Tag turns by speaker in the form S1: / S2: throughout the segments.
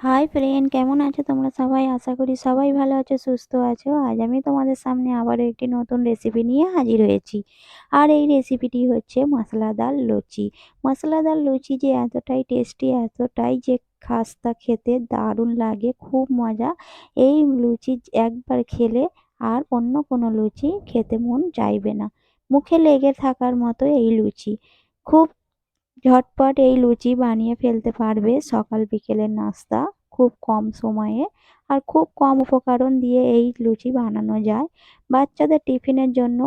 S1: Hi friend কেমন আছো তোমরা সবাই? আশা করি সবাই ভালো আছো, সুস্থ আছো। আজ আমি তোমাদের সামনে আবারও একটি নতুন রেসিপি নিয়ে হাজির হয়েছি। আর এই রেসিপিটি হচ্ছে মশলাদার লুচি। মশলাদার লুচি যে এতটাই টেস্টি এতটাই যে খাস্তা খেতে দারুণ লাগে, খুব মজা। এই লুচি একবার খেলে আর অন্য কোনো লুচি খেতে মন চাইবে না। মুখে লেগে থাকার মতো এই লুচি। খুব ঝটপট এই লুচি বানিয়ে ফেলতে পারবে সকাল বিকেলের নাস্তা, খুব কম সময়ে আর খুব কম উপকরণ দিয়ে এই লুচি বানানো যায়। বাচ্চাদের টিফিনের জন্য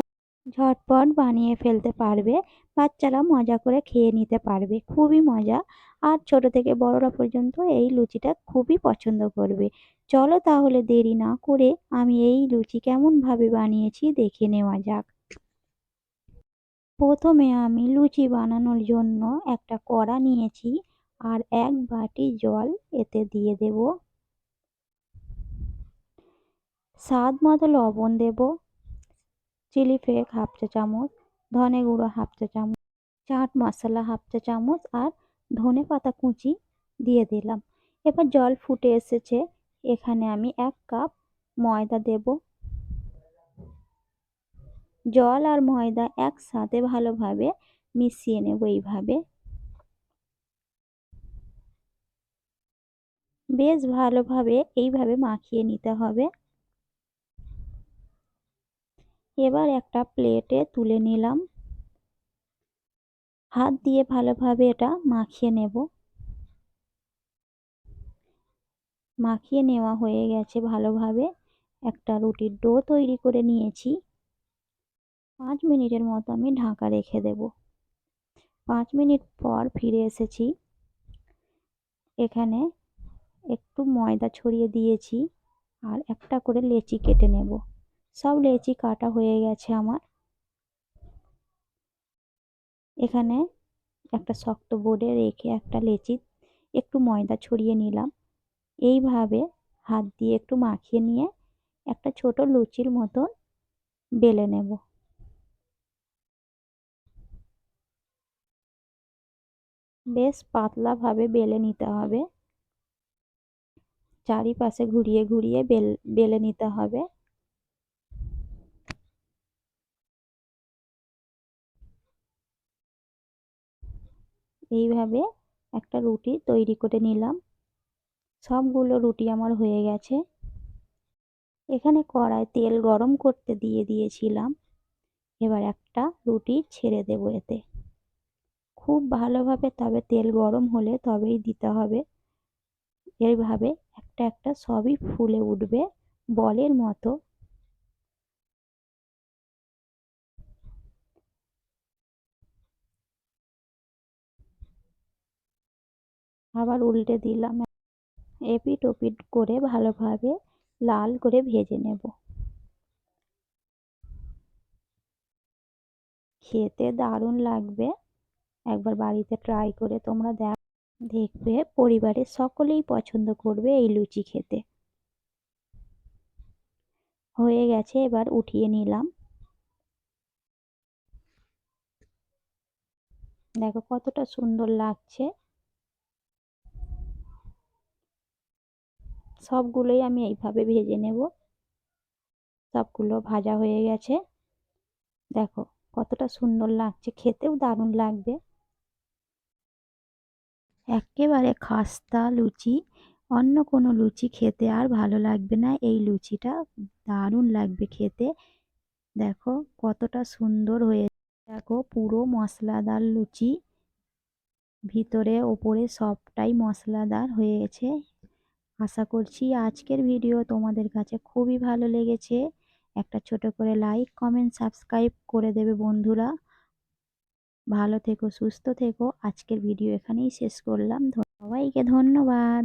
S1: ঝটপট বানিয়ে ফেলতে পারবে। বাচ্চারা মজা করে খেয়ে নিতে পারবে, খুবই মজা। আর ছোট থেকে বড়রা পর্যন্ত এই লুচিটা খুবই পছন্দ করবে। চলো তাহলে দেরি না করে আমি এই লুচি কেমনভাবে বানিয়েছি দেখে নেওয়া যাক। প্রথমে আমি লুচি বানানোর জন্য একটা কড়া নিয়েছি আর এক বাটি জল এতে দিয়ে দেব। স্বাদ মতো লবণ দেব, চিলি ফ্লেক হাফ চা চামচ, ধনে গুঁড়ো হাফ চা চামচ, চাট মশলা হাফ চা চামচ আর ধনে পাতা কুচি দিয়ে দিলাম। এবার জল ফুটে এসেছে, এখানে আমি এক কাপ ময়দা দেব। জল আর ময়দা একসাথে ভালোভাবে মিশিয়ে নেব এইভাবে। বেশ ভালোভাবে এইভাবে মাখিয়ে নিতে হবে। এবার একটা প্লেটে তুলে নিলাম। হাত দিয়ে ভালোভাবে এটা মাখিয়ে নেব। মাখিয়ে নেওয়া হয়ে গেছে ভালোভাবে। একটা রুটির ডো তৈরি করে নিয়েছি। পাঁচ মিনিটের মতো আমি ঢাকা রেখে দেব। পাঁচ মিনিট পর ফিরে এসেছি। এখানে একটু ময়দা ছড়িয়ে দিয়েছি আর একটা করে লেচি কেটে নেব। সব লেচি কাটা হয়ে গেছে আমার। এখানে একটা শক্ত বোর্ডে রেখে একটা লেচি একটু ময়দা ছড়িয়ে নিলাম। এইভাবে হাত দিয়ে একটু মাখিয়ে নিয়ে একটা ছোট লুচির মতন বেলে নেব। বেশ পাতলাভাবে বেলে নিতে হবে। চারিপাশে ঘুরিয়ে ঘুরিয়ে বেল, বেলে নিতে হবে। এইভাবে একটা রুটি তৈরি করে নিলাম। সবগুলো রুটি আমার হয়ে গেছে। এখানে কড়ায় তেল গরম করতে দিয়ে দিয়েছিলাম। এবার একটা রুটি ছেড়ে দেবো এতে। খুব ভালোভাবে তবে তেল গরম হলে তবেই দিতে হবে। এইভাবে একটা একটা সবই ফুলে উঠবে বলের মতো। আবার উল্টে দিলাম এপিট ওপিট করে ভালোভাবে লাল করে ভেজে নেব। খেতে দারুণ লাগবে। একবার বাড়িতে ট্রাই করে তোমরা দেখ, দেখবে পরিবারের সকলেই পছন্দ করবে এই লুচি খেতে। হয়ে গেছে, এবার উঠিয়ে নিলাম। দেখো কতটা সুন্দর লাগছে। সবগুলোই আমি এইভাবে ভেজে নেব। সবগুলো ভাজা হয়ে গেছে। দেখো কতটা সুন্দর লাগছে, খেতেও দারুণ লাগবে। একেবারে খাস্তা লুচি, অন্য কোনো লুচি খেতে আর ভালো লাগবে না। এই লুচিটা দারুণ লাগবে খেতে। দেখো কতটা সুন্দর হয়ে দেখো পুরো মশলাদার লুচি। ভিতরে, ওপরে সবটাই মশলাদার হয়েছে। আশা করছি আজকের ভিডিও তোমাদের কাছে খুবই ভালো লেগেছে। একটা ছোট করে লাইক, কমেন্ট, সাবস্ক্রাইব করে দেবে বন্ধুরা। ভালো থেকো সুস্থ থেকো। আজকের ভিডিও এখানেই শেষ করলাম। সবাইকে ধন্যবাদ।